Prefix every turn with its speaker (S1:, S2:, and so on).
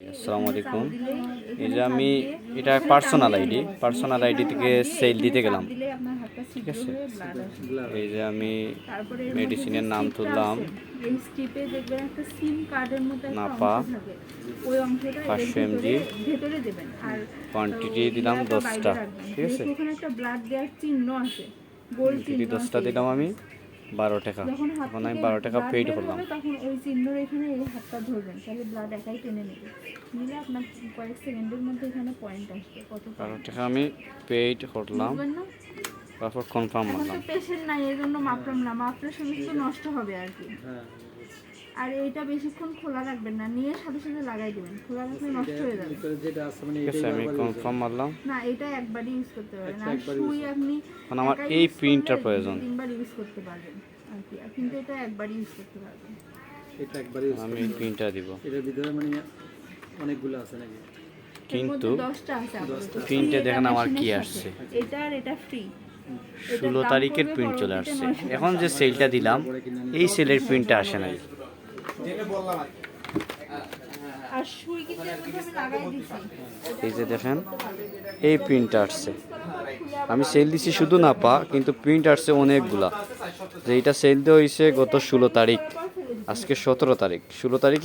S1: আসসালামু আলাইকুম। এই যে আমি এটা পার্সোনাল আইডি পার্সোনাল আইডি থেকে সেল দিতে গেলাম।
S2: ঠিক
S1: আছে। এই যে আমি মেডিসিনের নাম তুললাম। নাপা,
S2: অংশ থাকে। ওই অংশটা এর
S1: 500 mg,
S2: ভেতরে ভেতরে দেবেন। আর
S1: কোয়ান্টিটি দিলাম দশটা। ঠিক আছে? দশটা দিলাম আমি। বারো টাকা।
S2: যখন
S1: এখন আমি বারো টাকা পেইড করলাম।
S2: তখন ওই চিহ্নর এখানে এই হাতটা ধরবেন। তাহলে ব্লাড একাই টেনে নেবে। নিলে আপনার কয়েক সেকেন্ডের মধ্যে এখানে পয়েন্ট আসবে। কত
S1: বারো। টাকা আমি পেইড করলাম।
S2: না?
S1: তারপর কনফার্ম
S2: তো পেশেন্ট নাই এই জন্য মাপলাম না। মাপলে শুধু নষ্ট হবে আর কি। আর এইটা বেশিক্ষণ খোলা রাখবেন না। নিয়ে সাথে সাথে লাগাই দিবেন। খোলা রাখলে নষ্ট হয়ে যাবে।
S3: যেটা আছে মানে
S1: আমি কনফার্ম মারলাম।
S2: না এটা একবারই ইউজ করতে পারবেন। আর সুই আপনি
S1: এখন আমার এই
S2: করলে
S1: প্রয়োজন।
S2: ইউজ করতে পারবেন আর কি। আর কিন্তু এটা একবারই ইউজ করতে পারবেন।
S3: এটা একবারে use
S1: আমি প্রিন্টটা দিব।
S3: এটার ভিতরে মানে অনেকগুলো আছে নাকি?
S1: কিন্তু। প্রিন্টে দেখেন আমার কি আসছে।
S2: এটা আর এটা ফ্রি
S1: ষোলো তারিখের প্রিন্ট চলে আসছে। এখন যে সেলটা দিলাম এই সেলের প্রিন্টটা আসে নাই। এই যে দেখেন এই প্রিন্টটা আসছে। আমি সেল দিছি শুধু না পা কিন্তু প্রিন্ট আসছে অনেকগুলা। যে এটা সেল দেওয়া হয়েছে গত ষোলো তারিখ। আজকে সতেরো তারিখ। ষোলো তারিখ